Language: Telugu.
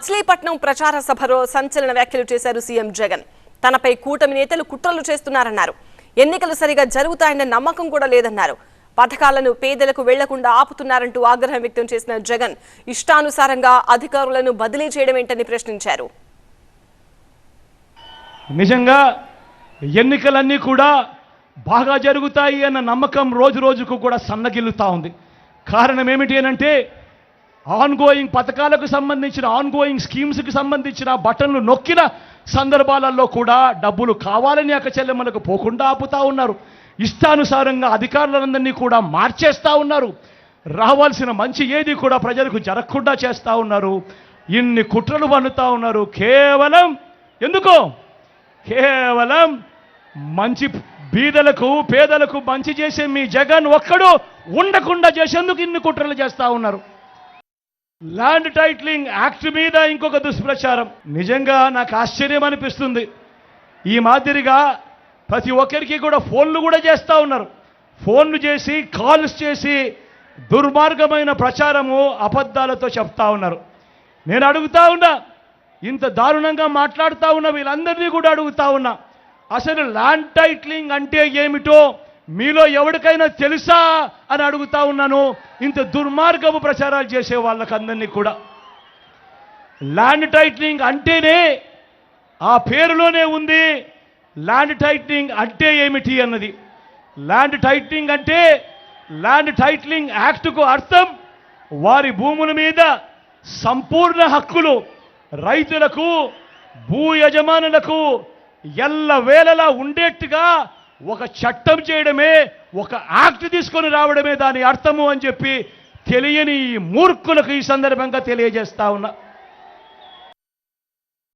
మచిలీపట్నం ప్రచార సభలో సంచలన వ్యాఖ్యలు చేశారు సీఎం జగన్. తనపై కూటమి నేతలు కుట్రలు చేస్తున్నారన్నారు. ఎన్నికలు సరిగా జరుగుతాయన్న నమ్మకం కూడా లేదన్నారు. పథకాలను పేదలకు వెళ్ళకుండా ఆపుతున్నారంటూ ఆగ్రహం వ్యక్తం చేసిన జగన్ ఇష్టానుసారంగా అధికారులను బదిలీ చేయడం ఏంటని ప్రశ్నించారు. నిజంగా ఎన్నికలన్నీ కూడా బాగా జరుగుతాయి అన్న నమ్మకం రోజు రోజుకు కూడా సన్నగిల్లుతా ఉంది. కారణం ఏమిటి అనంటే ఆన్గోయింగ్ పథకాలకు సంబంధించిన ఆన్గోయింగ్ స్కీమ్స్కి సంబంధించిన బటన్లు నొక్కిన సందర్భాలలో కూడా డబ్బులు కావాలని అక్క చెల్లెమ్మలకు పోకుండా ఆపుతా ఉన్నారు. ఇష్టానుసారంగా అధికారులందరినీ కూడా మార్చేస్తూ ఉన్నారు. రావాల్సిన మంచి ఏది కూడా ప్రజలకు జరగకుండా చేస్తూ ఉన్నారు. ఇన్ని కుట్రలు పన్నుతూ ఉన్నారు. కేవలం ఎందుకో? కేవలం మంచి బీదలకు పేదలకు మంచి చేసే మీ జగన్ ఒక్కడు ఉండకుండా చేసేందుకు ఇన్ని కుట్రలు చేస్తూ ఉన్నారు. ల్యాండ్ టైట్లింగ్ యాక్ట్ మీద ఇంకొక దుష్ప్రచారం. నిజంగా నాకు ఆశ్చర్యం అనిపిస్తుంది. ఈ మాదిరిగా ప్రతి ఒక్కరికి కూడా ఫోన్లు కూడా చేస్తూ ఉన్నారు. ఫోన్లు చేసి కాల్స్ చేసి దుర్మార్గమైన ప్రచారము అబద్ధాలతో చెప్తా ఉన్నారు. నేను అడుగుతా ఉన్నా ఇంత దారుణంగా మాట్లాడుతూ ఉన్న వీళ్ళందరినీ కూడా అడుగుతా ఉన్నా అసలు ల్యాండ్ టైట్లింగ్ అంటే ఏమిటో మీలో ఎవరికైనా తెలుసా అని అడుగుతా ఉన్నాను. ఇంత దుర్మార్గపు ప్రచారాలు చేసే వాళ్ళకందరినీ కూడా. ల్యాండ్ టైటిలింగ్ అంటేనే ఆ పేరులోనే ఉంది. ల్యాండ్ టైటిలింగ్ అంటే ఏమిటి అన్నది. ల్యాండ్ టైటిలింగ్ అంటే ల్యాండ్ టైటిలింగ్ యాక్ట్కు అర్థం వారి భూముల మీద సంపూర్ణ హక్కులు రైతులకు భూ యజమానులకు ఎల్లవేళలా ఉండేట్టుగా ఒక చట్టం చేయడమే ఒక యాక్ట్ తీసుకొని రావడమే దాని అర్థము అని చెప్పి తెలియని ఈ మూర్ఖులకు ఈ సందర్భంగా తెలియజేస్తా ఉన్నా.